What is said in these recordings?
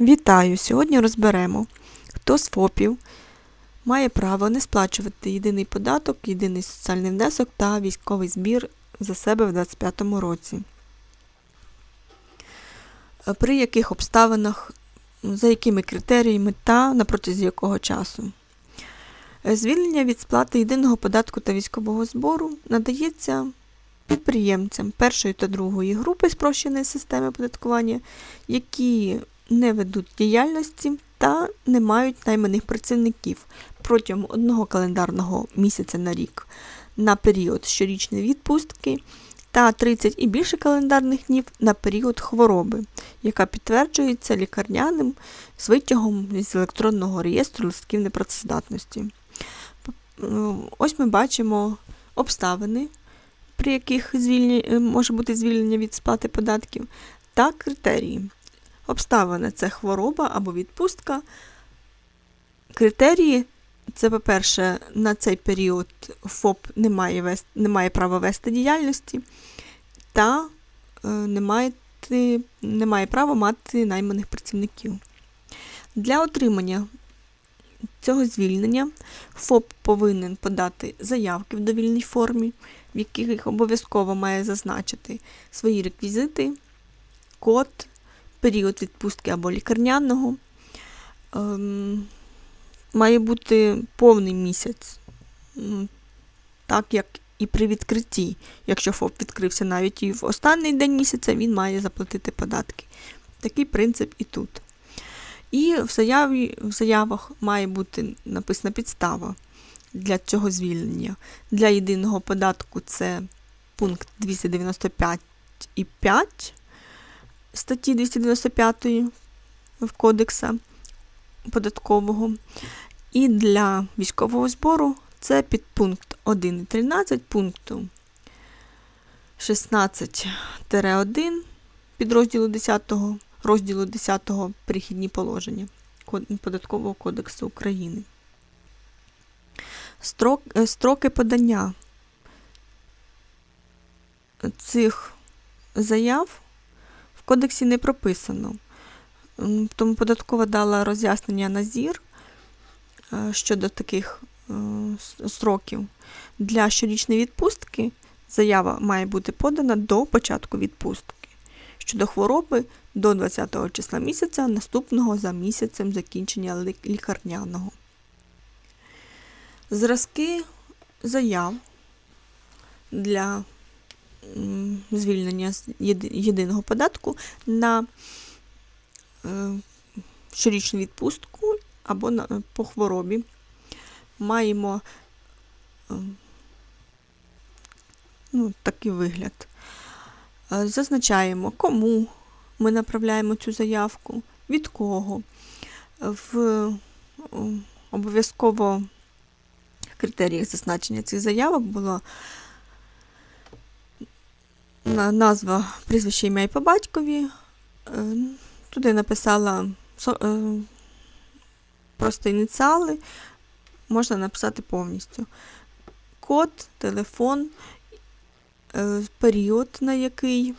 Вітаю! Сьогодні розберемо, хто з ФОПів має право не сплачувати єдиний податок, єдиний соціальний внесок та військовий збір за себе в 2025 році. При яких обставинах, за якими критеріями та на протязі якого часу. Звільнення від сплати єдиного податку та військового збору надається підприємцям першої та другої групи спрощеної системи оподаткування, які не ведуть діяльності та не мають найманих працівників протягом одного календарного місяця на рік на період щорічної відпустки та 30 і більше календарних днів на період хвороби, яка підтверджується лікарняним з витягом з електронного реєстру листків непрацездатності. Ось ми бачимо обставини, при яких звільнення, е, може бути звільнення від сплати податків, та критерії. Обставини це хвороба або відпустка. Критерії це, по-перше, на цей період ФОП не має, вести, не має права вести діяльності та е, не, має, не має права мати найманих працівників. Для отримання цього звільнення ФОП повинен подати заявки в довільній формі, в яких обов'язково має зазначити свої реквізити, код, період відпустки або лікарняного. Ем, має бути повний місяць, так як і при відкритті. Якщо ФОП відкрився навіть і в останній день місяця, він має заплатити податки. Такий принцип і тут. І в, заяві, в заявах має бути написана підстава для цього звільнення. Для єдиного податку це пункт 295 і 5 статті 295 в кодекса податкового. І для військового збору це підпункт 1.13 пункту 16-1 підрозділу 10 розділу 10 перехідні положення Податкового кодексу України. Строк, е, строки подання цих заяв кодексі не прописано. Тому податкова дала роз'яснення на ЗІР е, щодо таких е, сроків. Для щорічної відпустки заява має бути подана до початку відпустки. Щодо хвороби до 20 числа місяця, наступного за місяцем закінчення лікарняного. Зразки заяв для звільнення єдиного податку на е, щорічну відпустку або по хворобі. Маємо е, ну, такий вигляд. Е, Зазначаємо, кому ми направляємо цю заявку, від кого. В обов'язково критеріях зазначення цих заявок була на- назва прізвище ім'я і по батькові. Е, Туди написала е, просто ініціали, можна написати повністю. Код, телефон, е, період, на який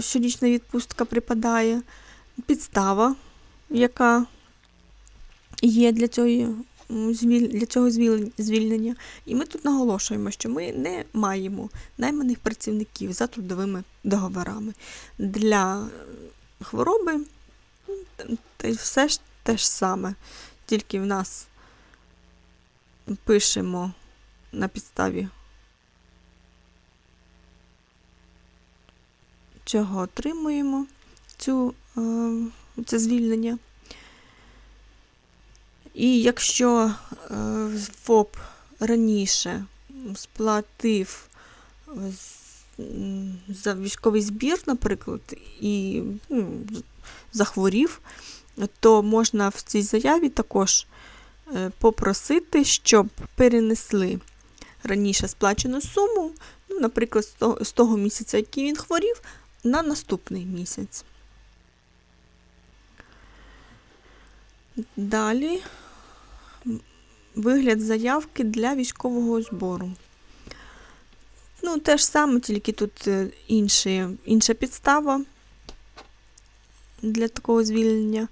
щорічна відпустка припадає, підстава, яка є для цього, для цього звільнення. І ми тут наголошуємо, що ми не маємо найманих працівників за трудовими договорами. Для хвороби ну, все ж те ж саме, тільки в нас пишемо на підставі чого отримуємо цю, е, це звільнення. І якщо е, ФОП раніше сплатив е, за військовий збір, наприклад, і ну, захворів, то можна в цій заяві також е, попросити, щоб перенесли раніше сплачену суму, ну, наприклад, з того, місяця, який він хворів, на наступний місяць. Далі вигляд заявки для військового збору. Ну, те ж саме, тільки тут е, інші, інша підстава. для такого звільнення.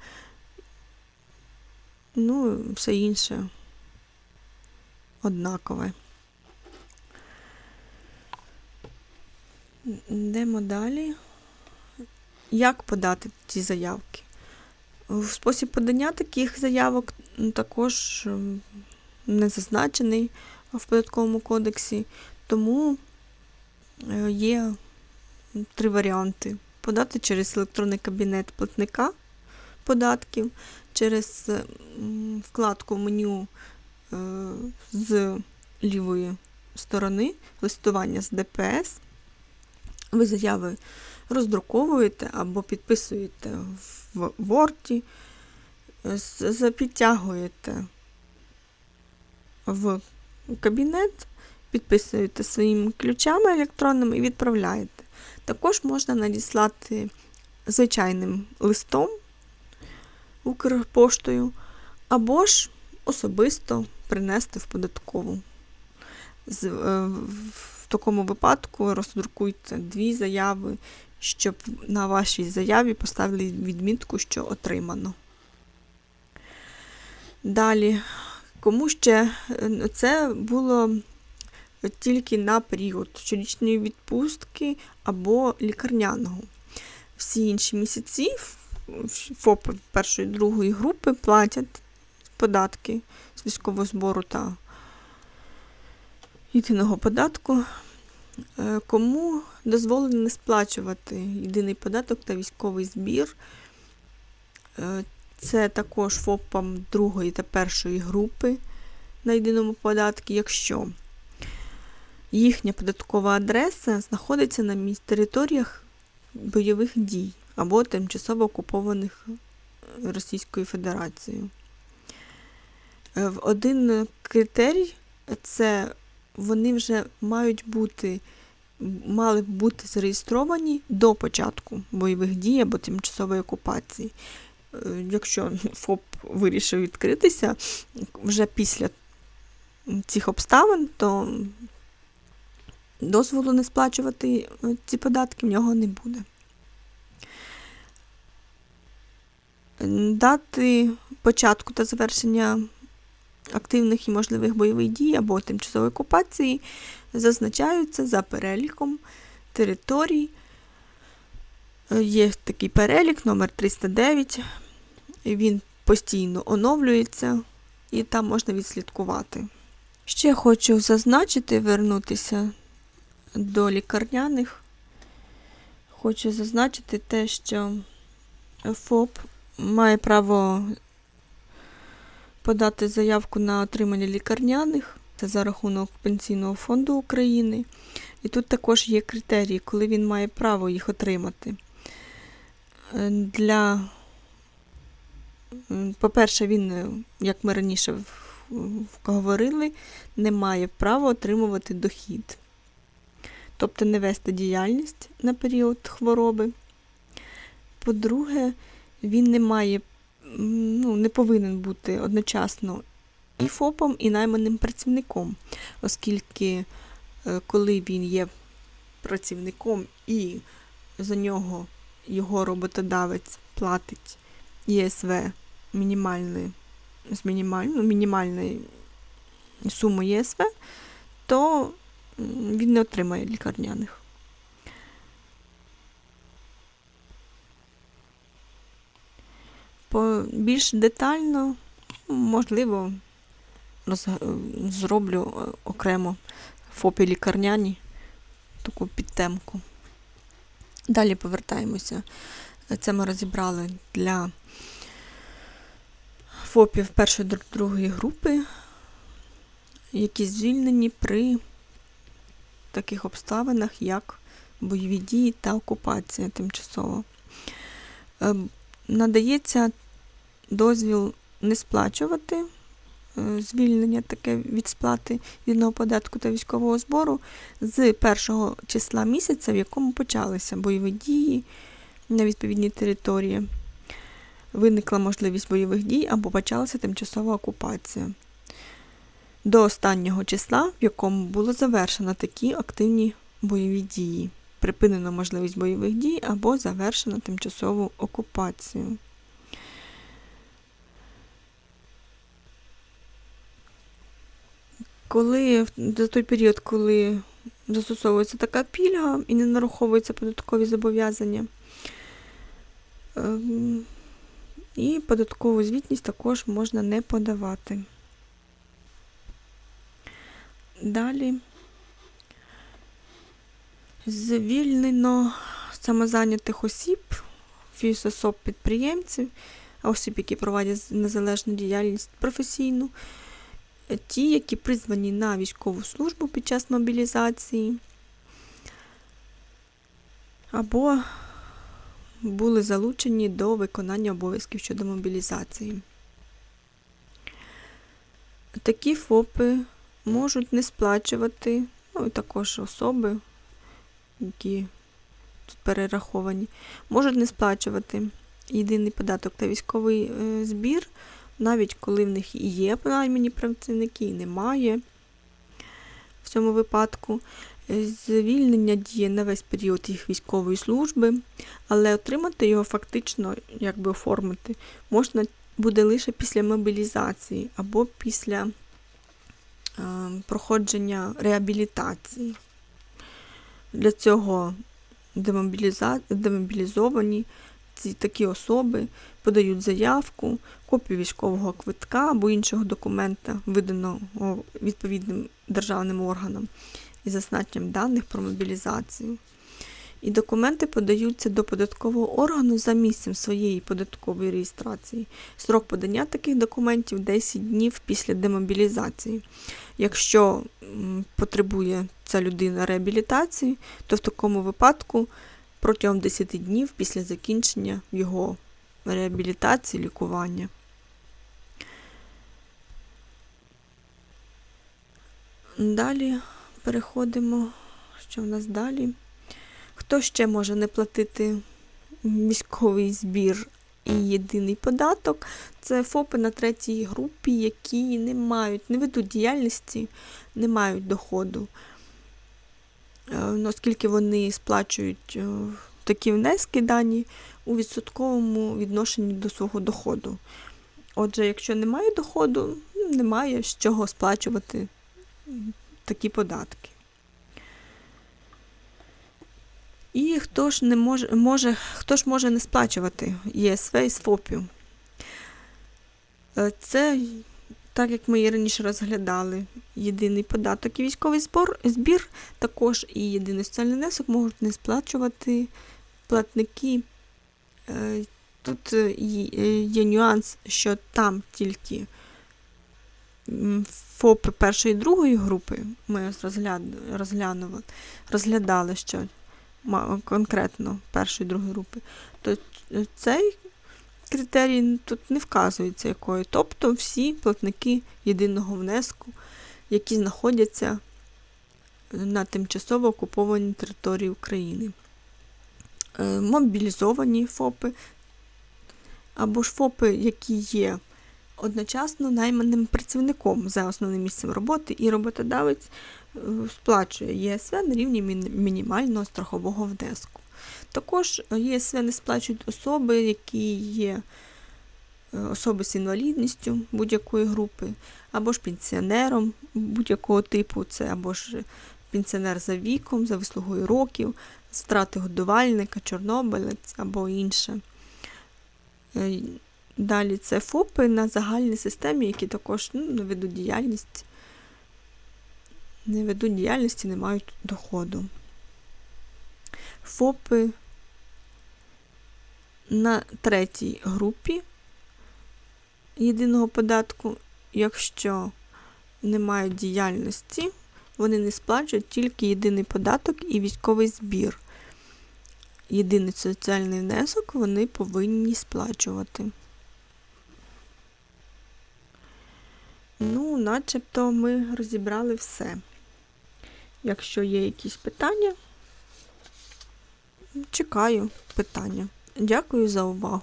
Ну, все інше однакове. Йдемо далі. Як подати ці заявки? Спосіб подання таких заявок також не зазначений в податковому кодексі, тому е, є три варіанти: подати через електронний кабінет платника податків, через вкладку меню е, з лівої сторони листування з ДПС. Ви заяви роздруковуєте або підписуєте в Word, запідтягуєте в кабінет, підписуєте своїми ключами електронними і відправляєте. Також можна надіслати звичайним листом Укрпоштою, або ж особисто принести в податкову. Е, В такому випадку роздрукуйте дві заяви, щоб на вашій заяві поставили відмітку, що отримано. Далі, кому ще е, це було тільки на період щорічної відпустки або лікарняного. Всі інші місяці ФОП першої і другої групи платять податки з військового збору та єдиного податку. Е, Кому дозволено не сплачувати єдиний податок та військовий збір, е, це також ФОПам другої та першої групи на єдиному податку, якщо їхня податкова адреса знаходиться на територіях бойових дій або тимчасово окупованих е, Російською Федерацією. Е, Один критерій це вони вже мають бути, мали б бути зареєстровані до початку бойових дій або тимчасової окупації. Якщо ФОП вирішив відкритися вже після цих обставин, то дозволу не сплачувати е, ці податки в нього не буде. Дати початку та завершення активних і можливих бойових дій або тимчасової окупації зазначаються за переліком територій. Е, Є такий перелік, номер 309. Він постійно оновлюється і там можна відслідкувати. Ще хочу зазначити, вернутися до лікарняних. Хочу зазначити те, що ФОП має право подати заявку на отримання лікарняних це за рахунок Пенсійного фонду України. І тут також є критерії, коли він має право їх отримати. Е, Для, по-перше, він, е, як ми раніше говорили, не має права отримувати дохід, тобто не вести діяльність на період хвороби. По-друге, він не має, ну, не повинен бути одночасно і ФОПом, і найманим працівником, оскільки е, коли він є працівником і за нього його роботодавець платить ЄСВ мінімальне, з мінімальну, мінімальної суми ЄСВ, то він не отримає лікарняних. По більш детально, можливо, роз... зроблю е, окремо ФОПі лікарняні таку підтемку. Далі повертаємося. Це ми розібрали для ФОПів першої та другої групи, які звільнені при таких обставинах, як бойові дії та окупація тимчасова. Е, Надається дозвіл не сплачувати звільнення таке від сплати вільного податку та військового збору з першого числа місяця, в якому почалися бойові дії на відповідній території. Виникла можливість бойових дій або почалася тимчасова окупація. До останнього числа, в якому було завершено такі активні бойові дії. Припинено можливість бойових дій або завершено тимчасову окупацію. Коли за той період, коли застосовується така пільга і не нараховуються податкові зобов'язання, ем, і податкову звітність також можна не подавати. Далі. Звільнено самозайнятих осіб, фізособ підприємців, осіб, які проводять незалежну діяльність професійну, ті, які призвані на військову службу під час мобілізації, або були залучені до виконання обов'язків щодо мобілізації. Такі ФОПи можуть не сплачувати, ну і також особи, які тут перераховані, можуть не сплачувати єдиний податок та військовий е, збір, навіть коли в них і є наймані працівники, і немає. В цьому випадку звільнення діє на весь період їх військової служби, але отримати його фактично, якби оформити, можна буде лише після мобілізації або після е, проходження реабілітації. Для цього демобілізовані ці такі особи подають заявку, копію військового квитка або іншого документа, виданого відповідним державним органам із зазначенням даних про мобілізацію. І документи подаються до податкового органу за місцем своєї податкової реєстрації. Срок подання таких документів 10 днів після демобілізації. Якщо потребує ця людина реабілітації, то в такому випадку протягом 10 днів після закінчення його реабілітації, лікування. Далі переходимо, що в нас далі. Хто ще може не платити військовий збір і єдиний податок? Це ФОПи на третій групі, які не мають, не ведуть діяльності, не мають доходу. Е, оскільки вони сплачують е, такі внески дані у відсотковому відношенні до свого доходу. Отже, якщо немає доходу, немає з чого сплачувати такі податки. І хто ж не може, може, хто ж може не сплачувати ЄСВ і СФОПів? Е, це, так як ми і раніше розглядали, єдиний податок і військовий збор, збір, також і єдиний соціальний внесок можуть не сплачувати платники. Е, тут е, є нюанс, що там тільки ФОПи першої і другої групи ми розглянули, розглядали, що конкретно першої і другої групи, то цей критерій тут не вказується якою. Тобто всі платники єдиного внеску, які знаходяться на тимчасово окупованій території України. Е, мобілізовані ФОПи або ж ФОПи, які є одночасно найманим працівником за основним місцем роботи, і роботодавець е, сплачує ЄСВ на рівні мінімального страхового внеску. Також ЄСВ не сплачують особи, які є е, особи з інвалідністю будь-якої групи, або ж пенсіонером будь-якого типу, це або ж пенсіонер за віком, за вислугою років, страти годувальника, чорнобилець або інше. Е, Далі це ФОПи на загальній системі, які також ну, не ведуть діяльність, не ведуть діяльності, не мають доходу. ФОПи на третій групі єдиного податку, якщо не мають діяльності, вони не сплачують тільки єдиний податок і військовий збір. Єдиний соціальний внесок вони повинні сплачувати. Ну, начебто ми розібрали все. Якщо є якісь питання, чекаю питання. Дякую за увагу.